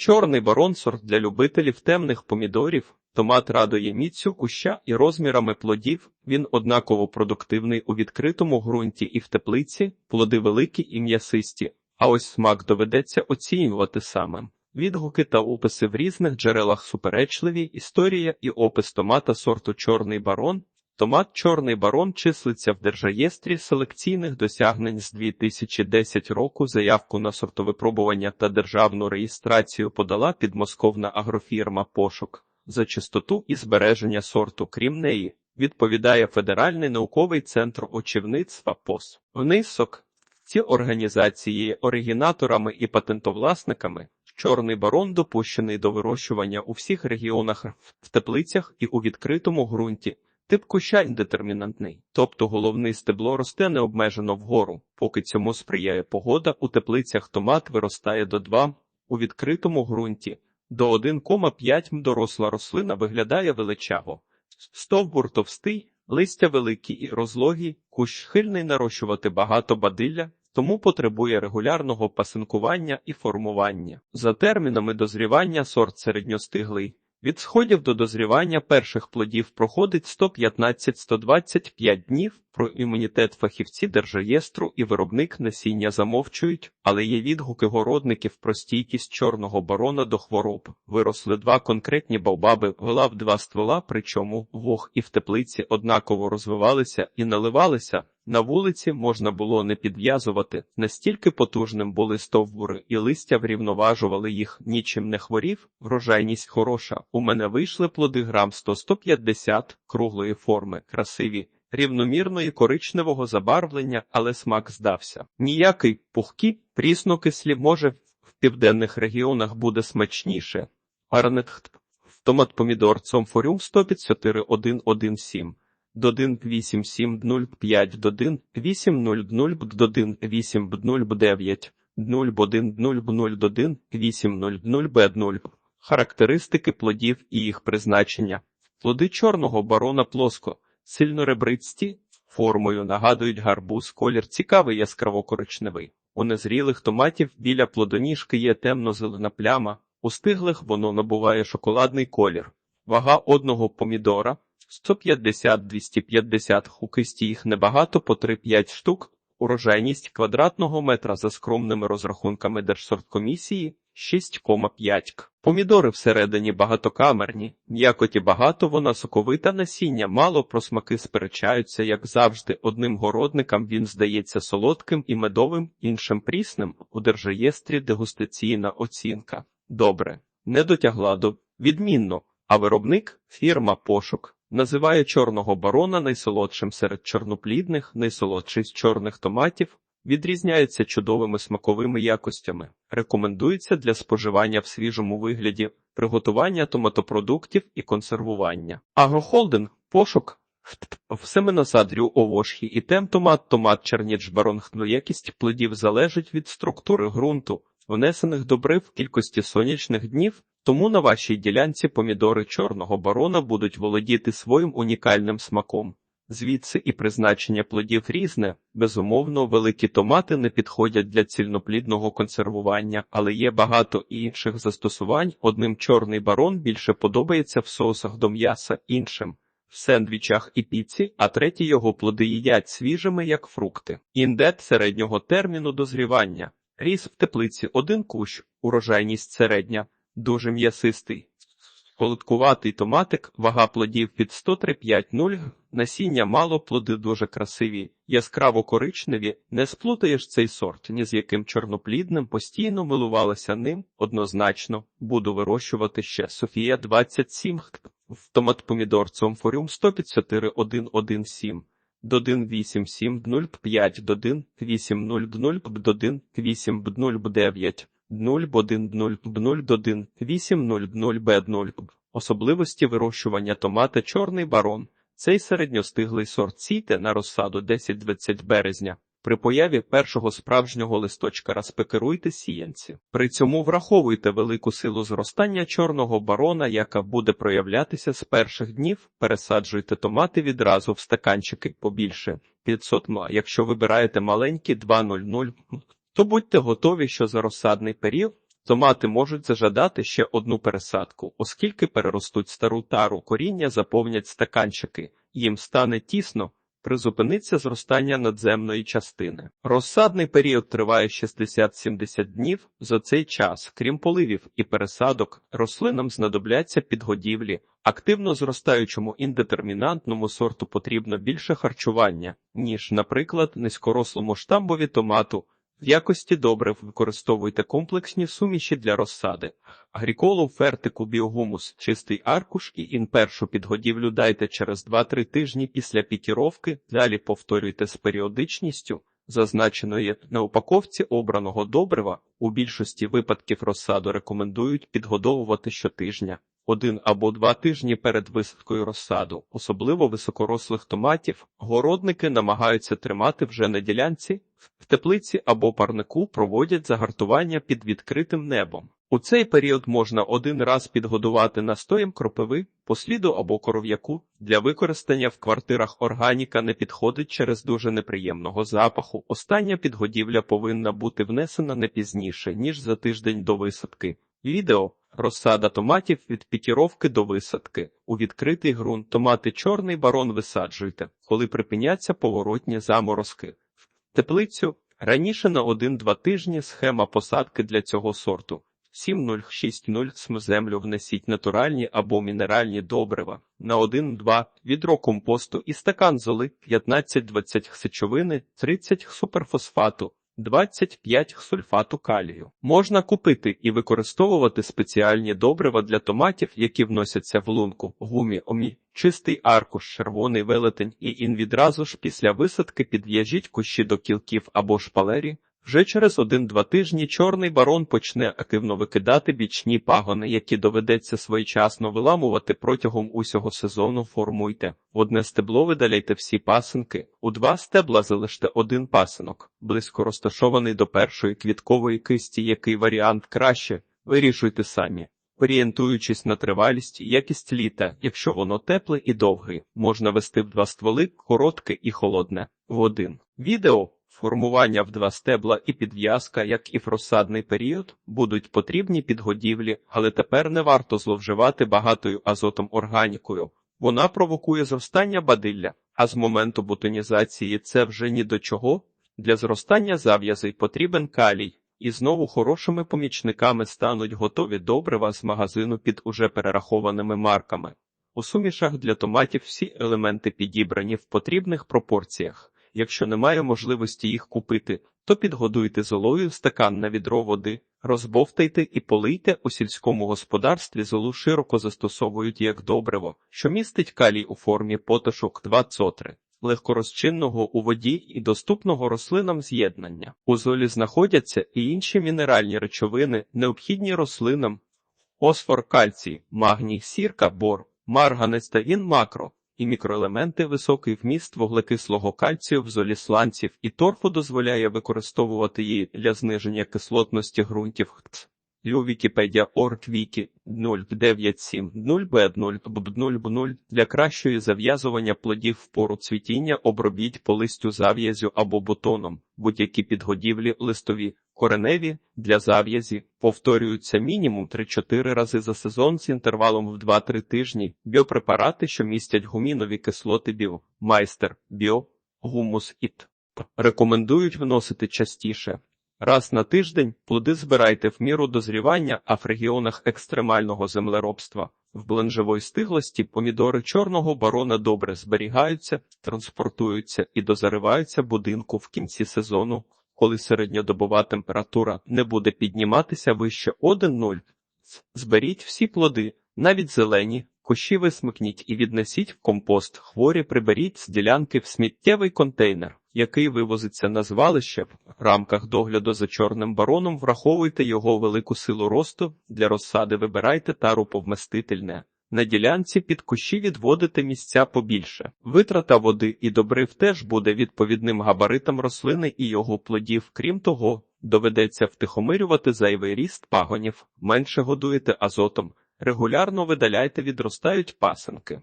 Чорний барон сорт для любителів темних помідорів. Томат радує міцю куща і розмірами плодів. Він однаково продуктивний у відкритому ґрунті і в теплиці, плоди великі і м'ясисті. А ось смак доведеться оцінювати самим. Відгуки та описи в різних джерелах суперечливі, історія і опис томата сорту Чорний барон. Томат Чорний барон числиться в держреєстрі селекційних досягнень з 2010 року. Заявку на сортовипробування та державну реєстрацію подала підмосковна агрофірма Пошук. За чистоту і збереження сорту, крім неї, відповідає Федеральний науковий центр очівництва ПОС. Внисок ці організації є оригінаторами і патентовласниками. Чорний барон допущений до вирощування у всіх регіонах в теплицях і у відкритому ґрунті. Тип куща індетермінантний, тобто головний стебло росте необмежено вгору, поки цьому сприяє погода, у теплицях томат виростає до 2, у відкритому ґрунті до 1,5 м доросла рослина виглядає величаво. Стовбур товстий, листя великі і розлогі, кущ хильний нарощувати багато бадилля, тому потребує регулярного пасинкування і формування. За термінами дозрівання сорт середньостиглий. Від сходів до дозрівання перших плодів проходить 115-125 днів. Про імунітет фахівці держреєстру і виробник насіння замовчують, але є відгуки городників про стійкість чорного барона до хвороб. Виросли два конкретні баобаби, голав два ствола, причому вог і в теплиці однаково розвивалися і наливалися. На вулиці можна було не підв'язувати, настільки потужним були стовбури, і листя врівноважували їх, нічим не хворів, врожайність хороша. У мене вийшли плоди грам 100-150, круглої форми, красиві, рівномірної коричневого забарвлення, але смак здався. Ніякий пухкі, прісно-кислі, може, в південних регіонах буде смачніше. Арнетхт. Томат помідор цомфорюм 154-117 Додин 8705 Додин 800 Додин 809 0 0 Додин 800 Б0 Характеристики плодів і їх призначення. Плоди чорного барона плоско, сильноребристі, формою нагадують гарбуз, колір цікавий яскраво-коричневий. У незрілих томатів біля плодоніжки є темно-зелена пляма, у стиглих воно набуває шоколадний колір. Вага одного помідора 150-250 хукисті їх небагато по 3-5 штук, урожайність квадратного метра за скромними розрахунками Держсорткомісії 6,5 к. Помідори всередині багатокамерні, м'якоті багато, вона соковита насіння, мало про смаки сперечаються, як завжди, одним городникам він здається солодким і медовим, іншим прісним, у держреєстрі дегустаційна оцінка. Добре, не дотягла до відмінно, а виробник фірма Пошук. Називає чорного барона найсолодшим серед чорноплідних, найсолодший з чорних томатів, відрізняється чудовими смаковими якостями, рекомендується для споживання в свіжому вигляді, приготування томатопродуктів і консервування. Агрохолдинг, пошук, в семеносадрю овошхі і тем томат, томат черніч баронхну якість плодів залежить від структури ґрунту, внесених добрив кількості сонячних днів, тому на вашій ділянці помідори чорного барона будуть володіти своїм унікальним смаком. Звідси і призначення плодів різне, безумовно, великі томати не підходять для цільноплідного консервування, але є багато інших застосувань. Одним чорний барон більше подобається в соусах до м'яса, іншим в сендвічах і піці, а треті його плоди їдять свіжими, як фрукти. Індет середнього терміну дозрівання. Ріс в теплиці один кущ, урожайність середня, дуже м'ясистий. Холодкуватий томатик, вага плодів під 103,5,0, насіння мало, плоди дуже красиві, яскраво коричневі, не сплутаєш цей сорт, ні з яким чорноплідним, постійно милувалася ним, однозначно, буду вирощувати ще Софія 27, в томат помідор цомфоріум 154,117. Додин 8705 додин 800 додин 809 0 1 0 0 1 8 0 0 б 0 Особливості вирощування томата Чорний барон. Цей середньостиглий сорт сійте на розсаду 10-20 березня. При появі першого справжнього листочка розпекеруйте сіянці. При цьому враховуйте велику силу зростання чорного барона, яка буде проявлятися з перших днів. Пересаджуйте томати відразу в стаканчики побільше 500 м. Якщо вибираєте маленькі 2,00, то будьте готові, що за розсадний період Томати можуть зажадати ще одну пересадку, оскільки переростуть стару тару, коріння заповнять стаканчики, їм стане тісно, призупиниться зростання надземної частини. Розсадний період триває 60-70 днів. За цей час, крім поливів і пересадок, рослинам знадобляться підгодівлі. Активно зростаючому індетермінантному сорту потрібно більше харчування, ніж, наприклад, низькорослому штамбові томату. В якості добрив використовуйте комплексні суміші для розсади. Агріколу, фертику, біогумус, чистий аркуш і інпершу підгодівлю дайте через 2-3 тижні після пікіровки. Далі повторюйте з періодичністю, зазначеної на упаковці обраного добрива. У більшості випадків розсаду рекомендують підгодовувати щотижня. Один або два тижні перед висадкою розсаду, особливо високорослих томатів, городники намагаються тримати вже на ділянці, в теплиці або парнику проводять загартування під відкритим небом. У цей період можна один раз підгодувати настоєм кропиви, посліду або коров'яку. Для використання в квартирах органіка не підходить через дуже неприємного запаху. Остання підгодівля повинна бути внесена не пізніше, ніж за тиждень до висадки. Відео Розсада томатів від пікіровки до висадки. У відкритий ґрунт томати чорний барон висаджуйте, коли припиняться поворотні заморозки. Теплицю раніше на 1-2 тижні схема посадки для цього сорту. 7060 см землю внесіть натуральні або мінеральні добрива на 1-2 відро компосту і стакан золи 15-20 сечовини, 30 суперфосфату. 25 сульфату калію. Можна купити і використовувати спеціальні добрива для томатів, які вносяться в лунку, гумі, омі, чистий аркуш, червоний велетень і ін відразу ж після висадки підв'яжіть кущі до кілків або шпалері. Вже через один-два тижні чорний барон почне активно викидати бічні пагони, які доведеться своєчасно виламувати протягом усього сезону. Формуйте в одне стебло видаляйте всі пасинки, у два стебла залиште один пасинок, близько розташований до першої квіткової кисті, який варіант краще, вирішуйте самі. Орієнтуючись на тривалість і якість літа, якщо воно тепле і довге, можна вести в два стволи коротке і холодне в один. Відео Формування в два стебла і підв'язка, як і в розсадний період, будуть потрібні підгодівлі, але тепер не варто зловживати багатою азотом органікою. Вона провокує зростання бадилля, а з моменту бутонізації це вже ні до чого. Для зростання зав'язей потрібен калій, і знову хорошими помічниками стануть готові добрива з магазину під уже перерахованими марками. У сумішах для томатів всі елементи підібрані в потрібних пропорціях. Якщо немає можливості їх купити, то підгодуйте золою стакан на відро води, розбовтайте і полийте у сільському господарстві золу широко застосовують як добриво, що містить калій у формі поташок 2 цотри, легкорозчинного у воді і доступного рослинам з'єднання. У золі знаходяться і інші мінеральні речовини, необхідні рослинам, фосфор, кальцій, магній, сірка, бор, марганець та він макро і мікроелементи високий вміст вуглекислого кальцію в золі сланців і торфу дозволяє використовувати її для зниження кислотності ґрунтів. Лю Вікіпедія Оргвікі 097 0 0 0 для кращої зав'язування плодів в пору цвітіння обробіть по листю зав'язю або бутоном, будь-які підгодівлі листові, кореневі для зав'язі повторюються мінімум 3-4 рази за сезон з інтервалом в 2-3 тижні. Біопрепарати, що містять гумінові кислоти біо, майстер, біо, гумус іт. Рекомендують вносити частіше. Раз на тиждень плоди збирайте в міру дозрівання, а в регіонах екстремального землеробства в бленжевої стиглості помідори чорного барона добре зберігаються, транспортуються і дозариваються будинку в кінці сезону, коли середньодобова температура не буде підніматися вище 1-0. Зберіть всі плоди, навіть зелені, кущі висмикніть і віднесіть в компост, хворі приберіть з ділянки в сміттєвий контейнер який вивозиться на звалище, в рамках догляду за чорним бароном враховуйте його велику силу росту, для розсади вибирайте тару повместительне. На ділянці під кущі відводите місця побільше. Витрата води і добрив теж буде відповідним габаритам рослини і його плодів. Крім того, доведеться втихомирювати зайвий ріст пагонів, менше годуєте азотом, регулярно видаляйте відростають пасенки.